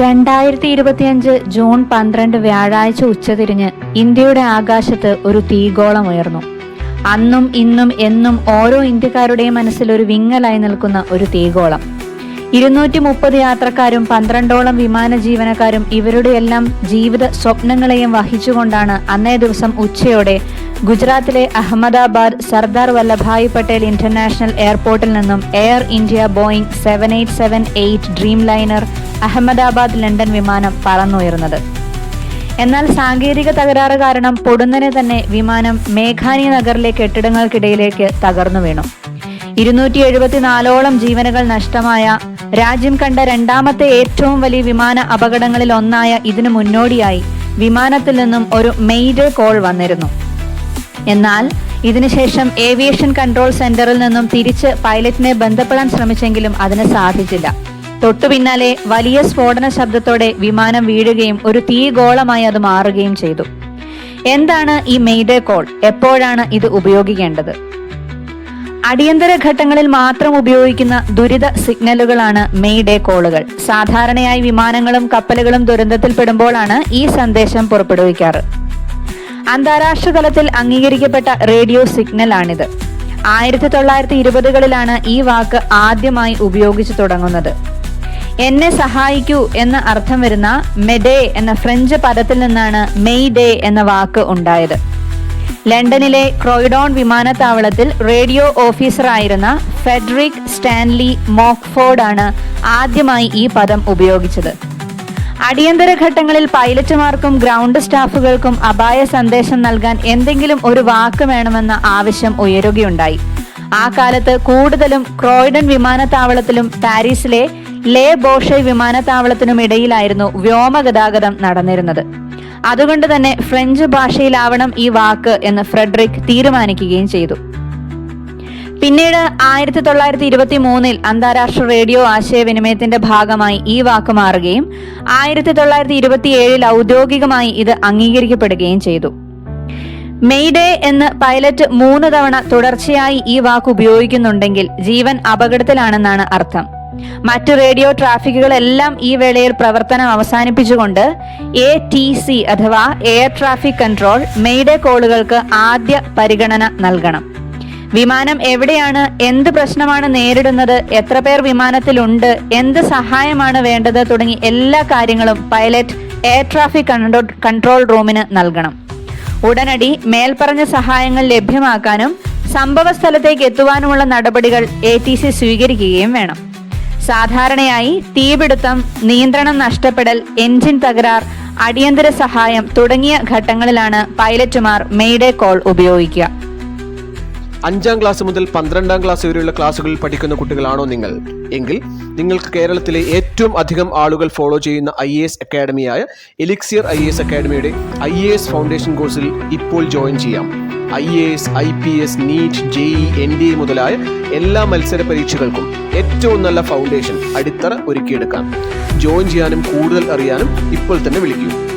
രണ്ടായിരത്തി ഇരുപത്തിയഞ്ച് ജൂൺ പന്ത്രണ്ട് വ്യാഴാഴ്ച ഉച്ചതിരിഞ്ഞ് ഇന്ത്യയുടെ ആകാശത്ത് ഒരു തീഗോളം ഉയർന്നു. അന്നും ഇന്നും എന്നും ഓരോ ഇന്ത്യക്കാരുടെയും മനസ്സിൽ ഒരു വിങ്ങലായി നിൽക്കുന്ന ഒരു തീഗോളം. ഇരുന്നൂറ്റി മുപ്പത് യാത്രക്കാരും പന്ത്രണ്ടോളം വിമാന ജീവനക്കാരും ഇവരുടെയെല്ലാം ജീവിത സ്വപ്നങ്ങളെയും വഹിച്ചുകൊണ്ടാണ് അന്നേ ദിവസം ഉച്ചയോടെ ഗുജറാത്തിലെ അഹമ്മദാബാദ് സർദാർ വല്ലഭായ് പട്ടേൽ ഇന്റർനാഷണൽ എയർപോർട്ടിൽ നിന്നും air India Boeing seven eight seven eight dreamliner Ahmedabad London വിമാനം പറന്നുയർന്നത്. എന്നാൽ സാങ്കേതിക തകരാറ് കാരണം പൊടുന്നനെ തന്നെ വിമാനം മേഘാനി നഗറിലെ കെട്ടിടങ്ങൾക്കിടയിലേക്ക് തകർന്നു വീണു. ഇരുന്നൂറ്റി എഴുപത്തിനാലോളം ജീവനുകൾ നഷ്ടമായ രാജ്യം കണ്ട രണ്ടാമത്തെ ഏറ്റവും വലിയ വിമാന അപകടങ്ങളിൽ ഒന്നായ ഇതിനു മുന്നോടിയായി വിമാനത്തിൽ നിന്നും ഒരു മെയ്ഡേ കോൾ വന്നിരുന്നു. എന്നാൽ ഇതിനുശേഷം ഏവിയേഷൻ കൺട്രോൾ സെന്ററിൽ നിന്നും തിരിച്ച് പൈലറ്റിനെ ബന്ധപ്പെടാൻ ശ്രമിച്ചെങ്കിലും അതിന് സാധിച്ചില്ല. തൊട്ടു പിന്നാലെ വലിയ സ്ഫോടന ശബ്ദത്തോടെ വിമാനം വീഴുകയും ഒരു തീഗോളമായി അത് മാറുകയും ചെയ്തു. എന്താണ് ഈ മെയ്ഡേ കോൾ? എപ്പോഴാണ് ഇത് ഉപയോഗിക്കേണ്ടത്? അടിയന്തര ഘട്ടങ്ങളിൽ മാത്രം ഉപയോഗിക്കുന്ന ദുരിത സിഗ്നലുകളാണ് മെയ്ഡേ കോളുകൾ. സാധാരണയായി വിമാനങ്ങളും കപ്പലുകളും ദുരന്തത്തിൽപ്പെടുമ്പോഴാണ് ഈ സന്ദേശം പുറപ്പെടുവിക്കാറ്. അന്താരാഷ്ട്ര തലത്തിൽ അംഗീകരിക്കപ്പെട്ട റേഡിയോ സിഗ്നലാണിത്. ആയിരത്തി തൊള്ളായിരത്തി ഇരുപതുകളിലാണ് ഈ വാക്ക് ആദ്യമായി ഉപയോഗിച്ചു തുടങ്ങുന്നത്. എന്നെ സഹായിക്കൂ എന്ന അർത്ഥം വരുന്ന മെഡേ എന്ന ഫ്രഞ്ച് പദത്തിൽ നിന്നാണ് മെയ് ഡേ എന്ന വാക്ക് ഉണ്ടായത്. ലണ്ടനിലെ ക്രോയിഡോൺ വിമാനത്താവളത്തിൽ റേഡിയോ ഓഫീസറായിരുന്ന ഫെഡറിക് സ്റ്റാൻലി മോക്ഫോർഡാണ് ആദ്യമായി ഈ പദം ഉപയോഗിച്ചത്. അടിയന്തര ഘട്ടങ്ങളിൽ പൈലറ്റുമാർക്കും ഗ്രൗണ്ട് സ്റ്റാഫുകൾക്കും അപായ സന്ദേശം നൽകാൻ എന്തെങ്കിലും ഒരു വാക്ക് വേണമെന്ന ആവശ്യം ഉയരുകയുണ്ടായി. ആ കാലത്ത് കൂടുതലും ക്രോയിഡൻ വിമാനത്താവളത്തിലും പാരീസിലെ ലേ ബോഷെ വിമാനത്താവളത്തിനും ഇടയിലായിരുന്നു വ്യോമഗതാഗതം നടന്നിരുന്നത്. അതുകൊണ്ട് തന്നെ ഫ്രഞ്ച് ഭാഷയിലാവണം ഈ വാക്ക് എന്ന് ഫ്രെഡറിക് തീരുമാനിക്കുകയും ചെയ്തു. പിന്നീട് ആയിരത്തി തൊള്ളായിരത്തി ഇരുപത്തി മൂന്നിൽ അന്താരാഷ്ട്ര റേഡിയോ ആശയവിനിമയത്തിന്റെ ഭാഗമായി ഈ വാക്ക് മാറുകയും ആയിരത്തി തൊള്ളായിരത്തി ഇരുപത്തി ഏഴിൽ ഔദ്യോഗികമായി ഇത് അംഗീകരിക്കപ്പെടുകയും ചെയ്തു. മെയ്ഡേ എന്ന് പൈലറ്റ് മൂന്ന് തവണ തുടർച്ചയായി ഈ വാക്ക് ഉപയോഗിക്കുന്നുണ്ടെങ്കിൽ ജീവൻ അപകടത്തിലാണെന്നാണ് അർത്ഥം. മറ്റു റേഡിയോ ട്രാഫിക്കുകളെല്ലാം ഈ വേളയിൽ പ്രവർത്തനം അവസാനിപ്പിച്ചുകൊണ്ട് എ ടി സി അഥവാ എയർ ട്രാഫിക് കൺട്രോൾ മെയ്ഡേ കോളുകൾക്ക് ആദ്യ പരിഗണന നൽകണം. വിമാനം എവിടെയാണ്? എന്ത് പ്രശ്നമാണ് നേരിടുന്നത്? എത്ര പേർ വിമാനത്തിലുണ്ട്? എന്ത് സഹായമാണ് വേണ്ടത്? തുടങ്ങി എല്ലാ കാര്യങ്ങളും പൈലറ്റ് എയർ ട്രാഫിക് കൺട്രോൾ റൂമിന് നൽകണം. ഉടനടി മേൽപ്പറഞ്ഞ സഹായങ്ങൾ ലഭ്യമാക്കാനും സംഭവ സ്ഥലത്തേക്ക് എത്തുവാനുമുള്ള നടപടികൾ എ ടി സി സ്വീകരിക്കുകയും വേണം. സാധാരണയായി തീപിടുത്തം നിയന്ത്രണം നഷ്ടപ്പെടൽ എഞ്ചിൻ തകരാർ അടിയന്തര സഹായം തുടങ്ങിയ ഘട്ടങ്ങളിലാണ് പൈലറ്റുമാർ മെയ്ഡേ കോൾ ഉപയോഗിക്കുക. അഞ്ചാം ക്ലാസ് മുതൽ പന്ത്രണ്ടാം ക്ലാസ് വരെയുള്ള ക്ലാസ്സുകളിൽ പഠിക്കുന്ന കുട്ടികളാണോ നിങ്ങൾ? എങ്കിൽ നിങ്ങൾക്ക് കേരളത്തിലെ ഏറ്റവും അധികം ആളുകൾ ഫോളോ ചെയ്യുന്ന ഐ എ എസ് അക്കാഡമിയായ എലിക്സിയർ ഐ എസ് അക്കാഡമിയുടെ ഐ എ എസ് ഫൗണ്ടേഷൻ കോഴ്സിൽ ഇപ്പോൾ ജോയിൻ ചെയ്യാം. I A S I P S NEET JEE N D A മുതലായ എല്ലാ മത്സര പരീക്ഷകൾക്കും ഏറ്റവും നല്ല ഫൗണ്ടേഷൻ അടിത്തറ ഒരുക്കിയെടുക്കാം. ജോയിൻ ചെയ്യാനും കൂടുതൽ അറിയാനും ഇപ്പോൾ തന്നെ വിളിക്കൂ.